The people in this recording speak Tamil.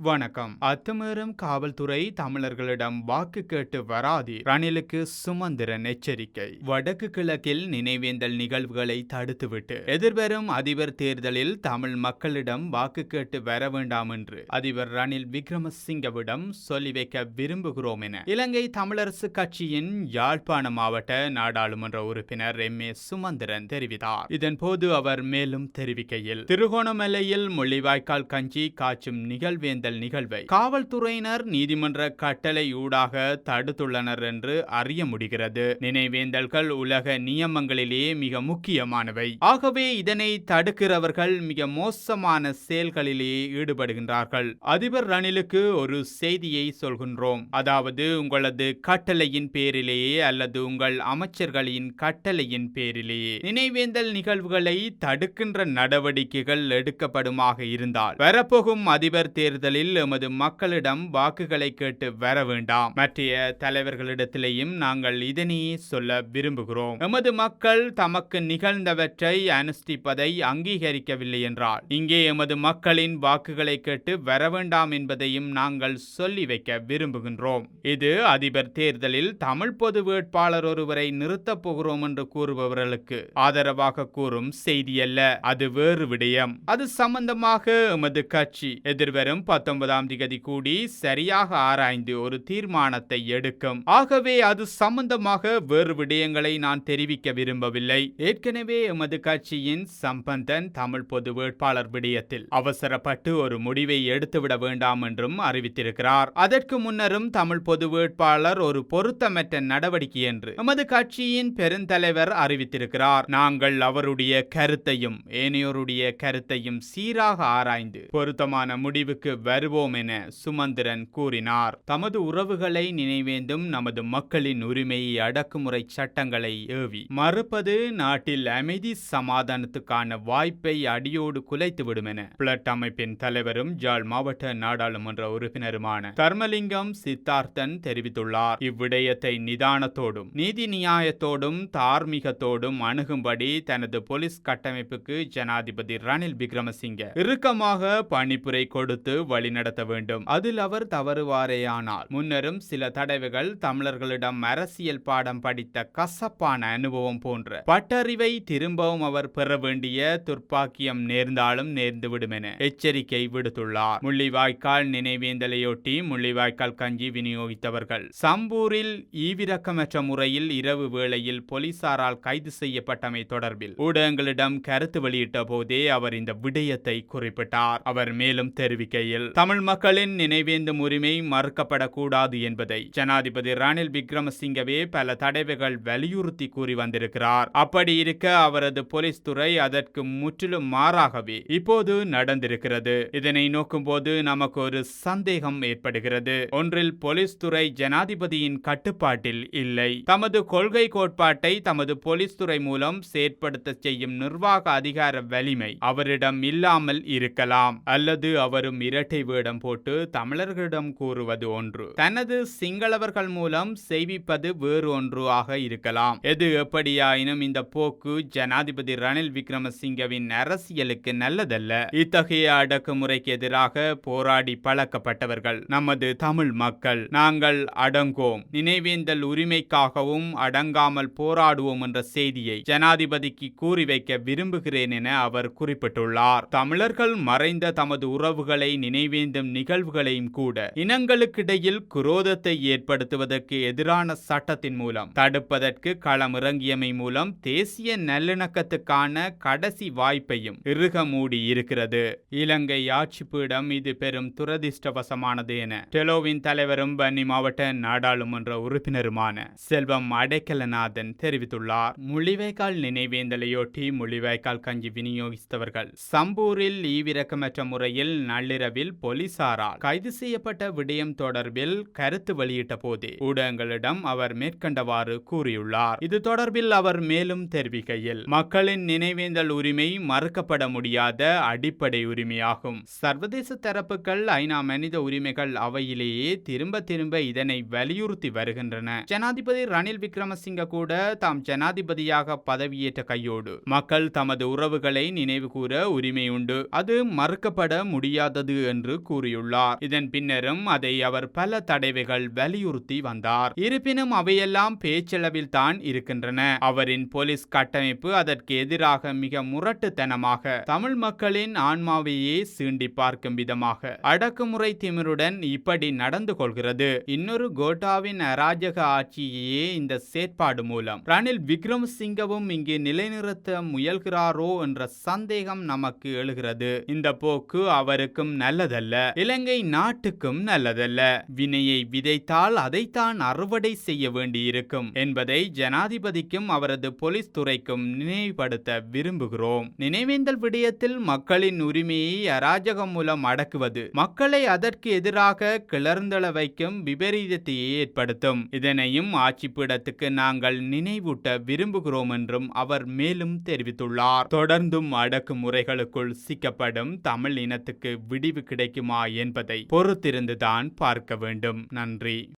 வணக்கம். அத்துமீறும் காவல்துறை தமிழர்களிடம் வாக்கு கேட்டு வராதி ரணிலுக்கு சுமந்திரன் எச்சரிக்கை. வடக்கு கிழக்கில் நினைவேந்தல் நிகழ்வுகளை தடுத்துவிட்டு. எதிர்வரும் அதிபர் தேர்தலில் தமிழ் மக்களிடம் வாக்கு கேட்டு வர வேண்டாம் என்று அதிபர் ரணில் விக்ரமசிங்கவிடம் சொல்லி வைக்க விரும்புகிறோம் என. இலங்கை தமிழரசு கட்சியின் யாழ்ப்பாண மாவட்ட நாடாளுமன்ற உறுப்பினர் எம். ஏ. சுமந்திரன் தெரிவித்தார். இதன்போது அவர் மேலும் தெரிவிக்கையில் திருகோணமலையில் முள்ளிவாய்க்கால் கஞ்சி காய்ச்சும் நிகழ்வேந்தல் நிகழ்வை காவல்துறையினர் நீதிமன்ற கட்டளை ஊடாக தடுத்துள்ளனர் என்று அறிய முடிகிறது. நினைவேந்தல்கள் உலக நியமங்களிலேயே மிக முக்கியமானவை. ஆகவே இதனை தடுக்கிறவர்கள் மிக மோசமான செயல்களிலேயே ஈடுபடுகின்றார்கள். அதிபர் ரணிலுக்கு ஒரு செய்தியை சொல்கின்றோம். அதாவது உங்களது கட்டளையின் பேரிலேயே அல்லது உங்கள் அமைச்சர்களின் கட்டளையின் பேரிலேயே நினைவேந்தல் நிகழ்வுகளை தடுக்கின்ற நடவடிக்கைகள் எடுக்கப்படுமாக இருந்தால் வரப்போகும் அதிபர் தேர்தலில் எமது மக்களிடம் வாக்குகளை கேட்டு வர வேண்டாம் மற்ற தலைவர்களிடத்திலேயும் நாங்கள் இதனையே சொல்ல விரும்புகிறோம். எமது மக்கள் தமக்கு நிகழ்ந்தவற்றை அனுஷ்டிப்பதை அங்கீகரிக்கவில்லை என்றால் இங்கே எமது மக்களின் வாக்குகளை கேட்டு வர வேண்டாம் என்பதையும் நாங்கள் சொல்லி வைக்க விரும்புகின்றோம். இது அதிபர் தேர்தலில் தமிழ் பொது வேட்பாளர் ஒருவரை நிறுத்தப் போகிறோம் என்று கூறுபவர்களுக்கு ஆதரவாக கூறும் செய்தியல்ல அது வேறு விடயம். அது சம்பந்தமாக எமது கட்சி எதிர்வரும் பத்தொன்பதாம் திகதி கூடி சரியாக ஆராய்ந்து ஒரு தீர்மானத்தை எடுக்கும். ஆகவே அது சம்பந்தமாக வேறு விடயங்களை நான் தெரிவிக்க விரும்பவில்லை. ஏற்கனவே எமது கட்சியின் சம்பந்தன் தமிழ் பொது வேட்பாளர் விடயத்தில் அவசரப்பட்டு ஒரு முடிவை எடுத்துவிட வேண்டாம் என்றும் அறிவித்திருக்கிறார். அதற்கு முன்னரும் தமிழ் பொது வேட்பாளர் ஒரு பொருத்தமற்ற நடவடிக்கை என்று எமது கட்சியின் பெருந்தலைவர் அறிவித்திருக்கிறார். நாங்கள் அவருடைய கருத்தையும் ஏனையோருடைய கருத்தையும் சீராக ஆராய்ந்து பொருத்தமான முடிவுக்கு தருவோம் என சுமந்திரன் கூறினார். தமது உறவுகளை நினைவேந்தும் நமது மக்களின் உரிமையை அடக்குமுறை சட்டங்களை ஏவி மறுப்பது நாட்டில் அமைதி சமாதானத்துக்கான வாய்ப்பை அடியோடு குலைத்துவிடும் என பிளட் அமைப்பின் தலைவரும் ஜாழ் மாவட்ட நாடாளுமன்ற உறுப்பினருமான தர்மலிங்கம் சித்தார்த்தன் தெரிவித்துள்ளார். இவ்விடயத்தை நிதானத்தோடும் நீதி நியாயத்தோடும் தார்மீகத்தோடும் அணுகும்படி தனது போலீஸ் கட்டமைப்புக்கு ஜனாதிபதி ரணில் விக்ரமசிங்க இறுக்கமாக பணிப்புரை கொடுத்து வழிநடத்த வேண்டும். அதில் அவர் தவறுவாரேயானால். முன்னரும் சில தடவைகள் தமிழர்களிடம் அரசியல் பாடம் படித்த கசப்பான அனுபவம் போன்ற பட்டறிவை திரும்பவும் அவர் பெற வேண்டிய துர்ப்பாக்கியம் நேர்ந்தாலும் நேர்ந்துவிடும் என எச்சரிக்கை விடுத்துள்ளார். முள்ளிவாய்க்கால் நினைவேந்தலையொட்டி முள்ளிவாய்க்கால் கஞ்சி விநியோகித்தவர்கள். சம்பூரில் ஈவிரக்கமற்ற முறையில் இரவு வேளையில் போலீசாரால் கைது செய்யப்பட்டமை தொடர்பில் ஊடகங்களிடம் கருத்து வெளியிட்ட போதே அவர் இந்த விடயத்தை குறிப்பிட்டார். அவர் மேலும் தெரிவிக்கையில் தமிழ் மக்களின் நினைவேந்தும் உரிமை மறுக்கப்படக்கூடாது என்பதை ஜனாதிபதி ரணில் விக்ரமசிங்கவே பல தடவைகள் வலியுறுத்தி கூறி வந்திருக்கிறார். அப்படி இருக்க அவரது போலீஸ் துறை அதற்கு முற்றிலும் மாறாகவே இப்போது நடந்திருக்கிறது. இதனை நோக்கும்போது நமக்கு ஒரு சந்தேகம் ஏற்படுகிறது. ஒன்றில் போலீஸ் துறை ஜனாதிபதியின் கட்டுப்பாட்டில் இல்லை. தமது கொள்கை கோட்பாட்டை தமது போலீஸ் துறை மூலம் செயற்படுத்த செய்யும் நிர்வாக அதிகார வலிமை அவரிடம் இல்லாமல் இருக்கலாம். அல்லது அவரும் இரட்டை வேடம் போட்டு தமிழர்களிடம் கூறுவது ஒன்று. தனது சிங்களவர்கள் மூலம் செய்விப்பது வேறு ஒன்று ஆக இருக்கலாம். எது எப்படியாயினும் இந்த போக்கு ஜனாதிபதி ரணில் விக்ரமசிங்கவின் அரசியலுக்கு நல்லதல்ல. இத்தகைய அடக்குமுறைக்கு எதிராக போராடி பழக்கப்பட்டவர்கள். நமது தமிழ் மக்கள் நாங்கள் அடங்கோம் நினைவேந்தல் உரிமைக்காகவும் அடங்காமல் போராடுவோம் என்ற செய்தியை ஜனாதிபதிக்கு கூறி வைக்க விரும்புகிறேன் என அவர் குறிப்பிட்டுள்ளார். தமிழர்கள் மறைந்த தமது உறவுகளை நினைவு நினைவேந்தும் நிகழ்வுகளையும் கூட. இனங்களுக்கிடையில் குரோதத்தை ஏற்படுத்துவதற்கு எதிரான சட்டத்தின் மூலம். தடுப்பதற்கு களமிறங்கியமை மூலம் தேசிய நல்லிணக்கத்துக்கான கடைசி வாய்ப்பையும் இறுக மூடி இருக்கிறது. இலங்கை ஆட்சிப்பீடம் இது பெரும் துரதிர்ஷ்டவசமானது என டெலோவின் தலைவரும் பன்னி மாவட்ட நாடாளுமன்ற உறுப்பினருமான செல்வம் அடைக்கலநாதன் தெரிவித்துள்ளார். முள்ளிவாய்க்கால் நினைவேந்தலையொட்டி முள்ளிவாய்க்கால் கஞ்சி விநியோகித்தவர்கள் சம்பூரில் ஈவிரக்கமற்ற முறையில் நள்ளிரவில் போலீசாரால் கைது செய்யப்பட்ட விடயம் தொடர்பில் கருத்து வெளியிட்ட போதே ஊடகங்களிடம் அவர் மேற்கண்டவாறு கூறியுள்ளார். இது தொடர்பில் அவர் மேலும் தெரிவிக்கையில் மக்களின் நினைவேந்தல் உரிமை மறுக்கப்பட முடியாத அடிப்படை உரிமையாகும். சர்வதேச தரப்புகள் ஐநா மனித உரிமைகள் அவையிலேயே திரும்ப திரும்ப இதனை வலியுறுத்தி வருகின்றன. ஜனாதிபதி ரணில் விக்ரமசிங்க கூட தாம் ஜனாதிபதியாக பதவியேற்ற கையோடு மக்கள் தமது உறவுகளை நினைவு கூற உரிமை உண்டு. அது மறுக்கப்பட முடியாதது என்று என்று கூறியுள்ளார். இதன் பின்னரும் அதை அவர் பல தடவைகள் வலியுறுத்தி வந்தார். இருப்பினும் அவையெல்லாம் பேச்சளவில் தான் இருக்கின்றன. அவரின் போலீஸ் கட்டமைப்பு அதற்கு எதிராக மிக முரட்டுத்தனமாக தமிழ் மக்களின் ஆன்மாவையே சீண்டி பார்க்கும் விதமாக அடக்குமுறை திமிருடன் இப்படி நடந்து கொள்கிறது. இன்னொரு கோட்டாவின் அராஜக ஆட்சியையே இந்த செயற்பாடு மூலம். ரணில் விக்ரமசிங்கவும் இங்கு நிலைநிறுத்த முயல்கிறாரோ என்ற சந்தேகம் நமக்கு எழுகிறது. இந்த போக்கு அவருக்கும் நல்லதல்ல. இலங்கை நாட்டுக்கும் நல்லதல்ல. வினையை விதைத்தால் அதைத்தான் அறுவடை செய்ய வேண்டியிருக்கும் என்பதை ஜனாதிபதிக்கும் அவரது போலீஸ் துறைக்கும் நினைவுபடுத்த விரும்புகிறோம். நினைவேந்தல் விடயத்தில் மக்களின் உரிமையை அராஜகம் மூலம் அடக்குவது மக்களை அதற்கு எதிராக கிளர்ந்தள வைக்கும் விபரீதத்தையே ஏற்படுத்தும். இதனையும் ஆட்சிப்பீடத்துக்கு நாங்கள் நினைவூட்ட விரும்புகிறோம் என்றும் அவர் மேலும் தெரிவித்துள்ளார். தொடர்ந்தும் அடக்குமுறைகளுக்குள் சிக்கப்படும் தமிழ் இனத்துக்கு விடிவு கிடைக்குமா என்பதை பொறுத்திருந்துதான் பார்க்க வேண்டும். நன்றி.